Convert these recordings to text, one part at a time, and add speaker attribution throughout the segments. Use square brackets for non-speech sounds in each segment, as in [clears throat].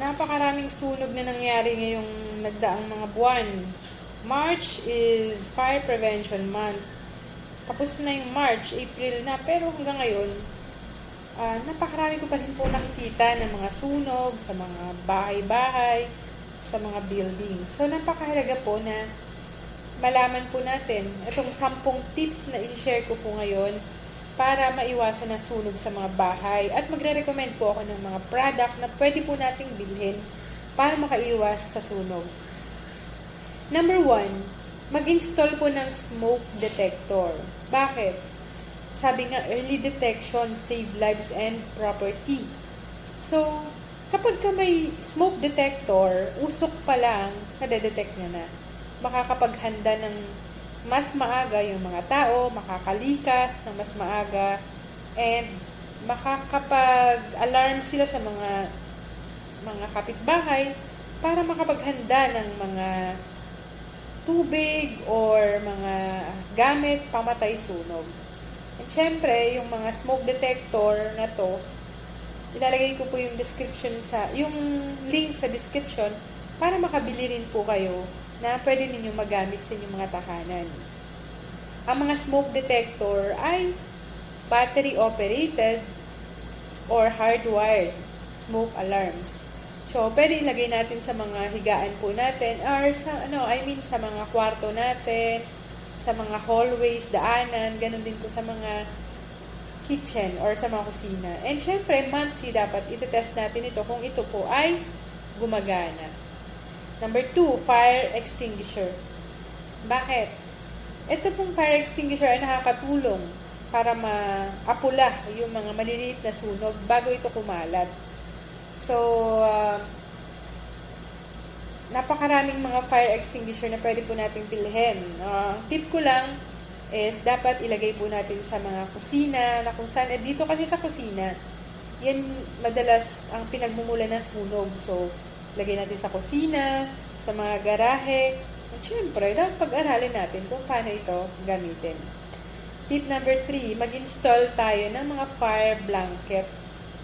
Speaker 1: napakaraming sunog na nangyari ngayong nagdaang mga buwan. March is Fire Prevention Month. Tapos na yung March, April na, pero hanggang ngayon, ah, napakarami ko pa rin po nakikita ng mga sunog sa mga bahay-bahay, sa mga building. So, napakahalaga po na malaman po natin itong sampung tips na i-share ko po ngayon para maiwasan ang sunog sa mga bahay. At magre-recommend po ako ng mga product na pwede po nating bilhin para makaiwas sa sunog. Number one, mag-install po ng smoke detector. Bakit? Sabi nga, early detection save lives and property. So, kapag ka may smoke detector, usok pa lang, nadedetect niya na. Makakapaghanda ng mas maaga yung mga tao, makakalikas ng mas maaga, and makakapag-alarm sila sa mga mga kapitbahay para makapaghanda ng mga tubig or mga gamit pamatay sunog. And syempre, yung mga smoke detector na to, ilalagay ko po yung description sa, yung link sa description para makabili rin po kayo na pwede ninyong magamit sa inyong mga tahanan. Ang mga smoke detector ay battery operated or hardwired smoke alarms. So, pwede ilagay natin sa mga higaan po natin or sa, ano, I mean, sa mga kwarto natin, sa mga hallways, daanan, ganun din po sa mga kitchen or sa mga kusina. And syempre, monthly dapat itetest natin ito kung ito po ay gumagana. Number two, fire extinguisher. Bakit? Ito pong fire extinguisher ay nakakatulong para maapula yung mga maliliit na sunog bago ito kumalat. So, uh, napakaraming mga fire extinguisher na pwede po nating bilhin. Uh, tip ko lang is dapat ilagay po natin sa mga kusina na kung saan, eh, dito kasi sa kusina, yan madalas ang pinagmumula ng sunog. So, lagay natin sa kusina, sa mga garahe. At syempre, dapat pag-aralin natin kung paano ito gamitin. Tip number 3, mag-install tayo ng mga fire blanket.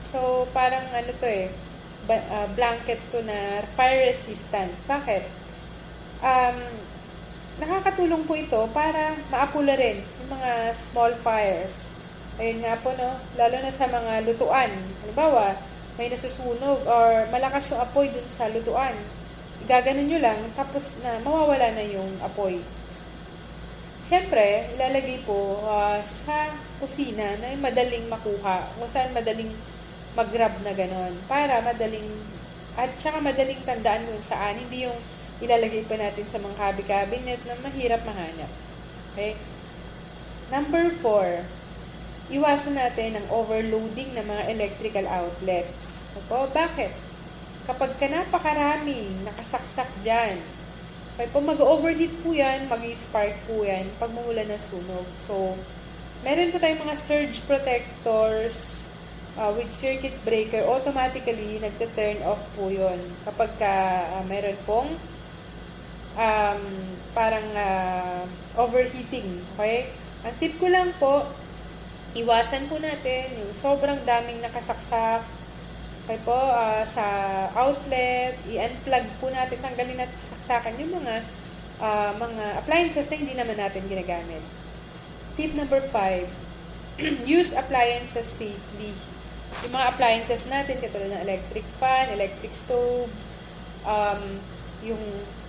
Speaker 1: So, parang ano to eh, ah, blanket to na fire resistant. Bakit? Um, nakakatulong po ito para maapula rin yung mga small fires. Ayun nga po, no? Lalo na sa mga lutuan. Halimbawa, may nasusunog or malakas yung apoy dun sa lutuan. Gaganon nyo lang, tapos na mawawala na yung apoy. Siyempre, ilalagay po ah, sa kusina na madaling makuha, kung saan madaling mag-grab na ganon, para madaling, at saka madaling tandaan kung saan, hindi yung ilalagay pa natin sa mga cabinet na mahirap mahanap. Okay? Number four, iwasan natin ang overloading ng mga electrical outlets. Opo, bakit? Kapag ka napakaraming nakasaksak dyan, kaya po mag-overheat po yan, mag-spark po yan pag mumula ng sunog. So, meron po tayong mga surge protectors uh, with circuit breaker, automatically nagte-turn off po yun. Kapag ka uh, meron pong um, parang uh, overheating. Okay? Ang tip ko lang po, iwasan po natin yung sobrang daming nakasaksak. Okay po, ah, sa outlet, i-unplug po natin, tanggalin natin sa saksakan yung mga ah, mga appliances na hindi naman natin ginagamit. Tip number 5, [clears throat] use appliances safely. Yung mga appliances natin, katulad ng electric fan, electric stoves, um, yung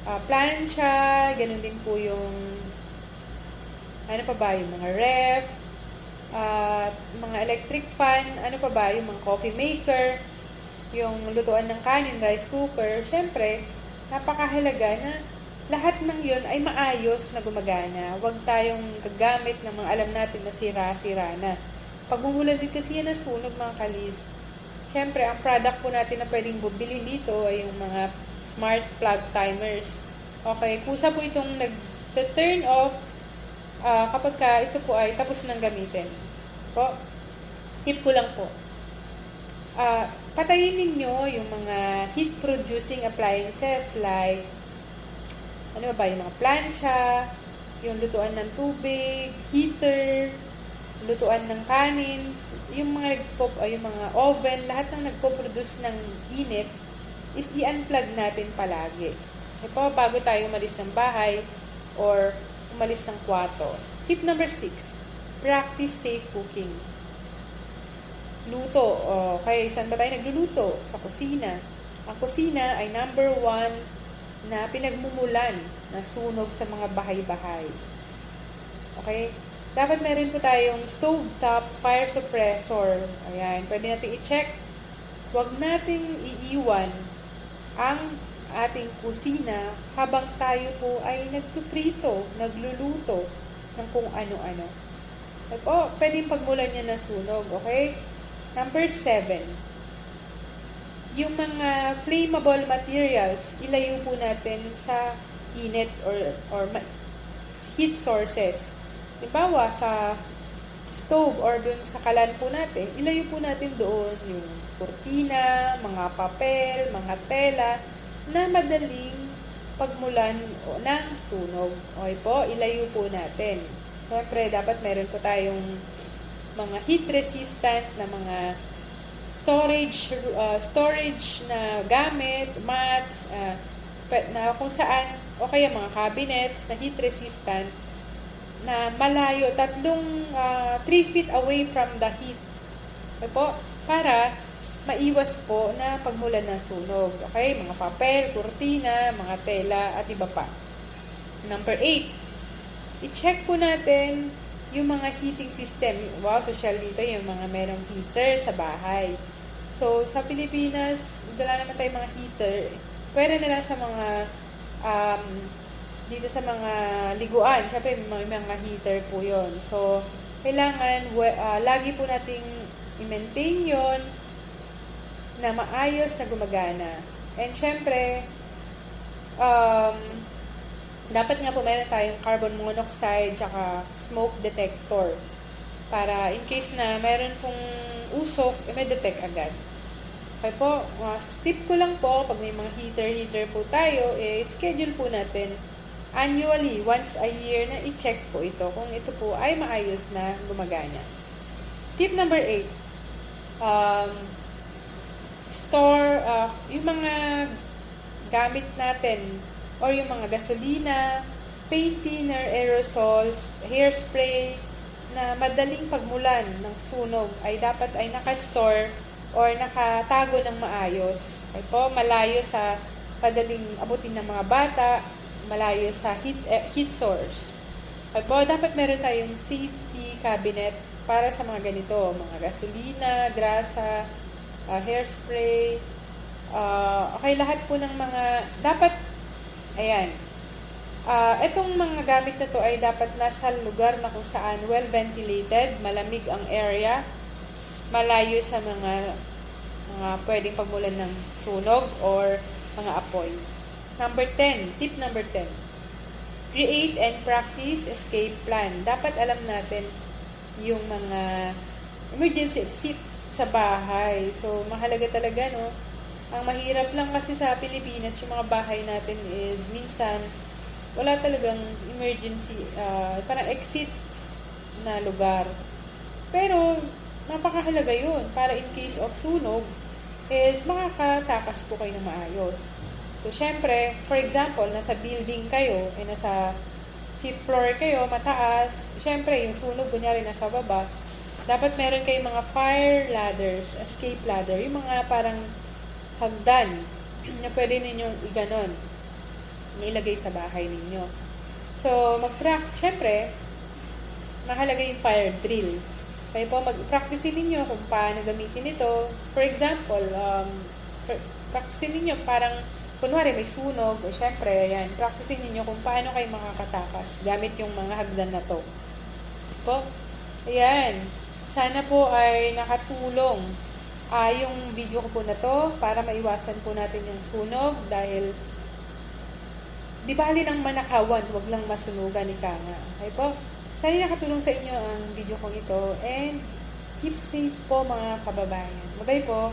Speaker 1: ah, plancha, ganun din po yung ano pa ba, yung mga ref, at mga electric fan, ano pa ba, yung mga coffee maker, yung lutuan ng kanin, rice cooker, syempre, napakahalaga na lahat ng yun ay maayos na gumagana. Huwag tayong gagamit ng mga alam natin na sira-sira na. Pag umulan din kasi yan ng sunog mga kalis, syempre, ang product po natin na pwedeng bumili dito ay yung mga smart plug timers. Okay, kusa po itong nag-turn off ah, kapag ka ito po ay tapos ng gamitin. Po, tip ko lang po. Ah, patayin ninyo yung mga heat-producing appliances like ano ba yung mga plancha, yung lutuan ng tubig, heater, lutuan ng kanin, yung mga nagpo, ay, yung mga oven, lahat ng nagpo-produce ng init, is i-unplug natin palagi. Okay po, bago tayo umalis ng bahay or umalis ng kwarto. Tip number 6, practice safe cooking. Luto. O, kaya saan ba tayo nagluluto? Sa kusina. Ang kusina ay number one na pinagmumulan na sunog sa mga bahay-bahay. Okay? Dapat meron po tayong stove top fire suppressor. Ayan, pwede natin i-check. Huwag nating iiwan ang ating kusina habang tayo po ay nagpiprito, nagluluto ng kung ano-ano. At po, pwedeng pagmulan niya ng sunog, okay? Number 7. Yung mga flammable materials, ilayo po natin sa init or, or heat sources. Halimbawa, sa stove or dun sa kalan po natin, ilayo po natin doon yung kurtina, mga papel, mga tela na madaling pagmulan ng sunog. Okay po, ilayo po natin. Siyempre, dapat meron po tayong mga heat resistant na mga storage uh, storage na gamit, mats, uh, na kung saan, o kaya mga cabinets na heat resistant na malayo, tatlong 3 feet away from the heat. Okay po? Para maiwas po na pagmulan ng sunog. Okay? Mga papel, kurtina, mga tela, at iba pa. Number 8. I-check po natin yung mga heating system. Wow, social dito yung mga merong heater sa bahay. So, sa Pilipinas, wala naman tayong mga heater. Pwede na lang sa mga um, dito sa mga liguan. Siyempre, may mga heater po yon So, kailangan uh, lagi po nating i-maintain yon na maayos na gumagana. And syempre, um, dapat nga po meron tayong carbon monoxide tsaka smoke detector para in case na meron pong usok, eh, may detect agad. Okay po, uh, tip ko lang po, pag may mga heater-heater po tayo, eh, schedule po natin annually, once a year na i-check po ito kung ito po ay maayos na gumagana. Tip number 8, um, store, uh, yung mga gamit natin or yung mga gasolina, paint thinner, aerosols, hairspray na madaling pagmulan ng sunog ay dapat ay nakastore or nakatago ng maayos. Ay po, malayo sa padaling abutin ng mga bata, malayo sa heat, eh, heat source. Ay po, dapat meron tayong safety cabinet para sa mga ganito, mga gasolina, grasa, uh, hairspray, uh, okay, lahat po ng mga, dapat, ayan, uh, itong mga gamit na to ay dapat nasa lugar na kung saan well ventilated, malamig ang area, malayo sa mga mga pwedeng pagmulan ng sunog or mga apoy. Number 10, tip number 10. Create and practice escape plan. Dapat alam natin yung mga emergency exit sa bahay. So, mahalaga talaga, no? Ang mahirap lang kasi sa Pilipinas, yung mga bahay natin is minsan wala talagang emergency, uh, parang exit na lugar. Pero, napakahalaga yun para in case of sunog is makakatakas po kayo ng maayos. So, syempre, for example, nasa building kayo, eh, nasa fifth floor kayo, mataas, syempre, yung sunog, kunyari, nasa baba, dapat meron kayong mga fire ladders, escape ladder, yung mga parang hagdan na pwede ninyong iganon, nilagay sa bahay ninyo. So, mag-practice, syempre, mahalaga yung fire drill. Kaya po, mag-practice ninyo kung paano gamitin ito. For example, um, practice ninyo parang, kunwari may sunog, o syempre, ayan, practice ninyo kung paano kayo makakatakas gamit yung mga hagdan na to. Po, ayan, sana po ay nakatulong uh, yung video ko po na to para maiwasan po natin yung sunog dahil di bali ng manakawan, wag lang masunugan ni Kanga. Okay po? Sana nakatulong sa inyo ang video kong ito and keep safe po mga kababayan. Bye-bye po!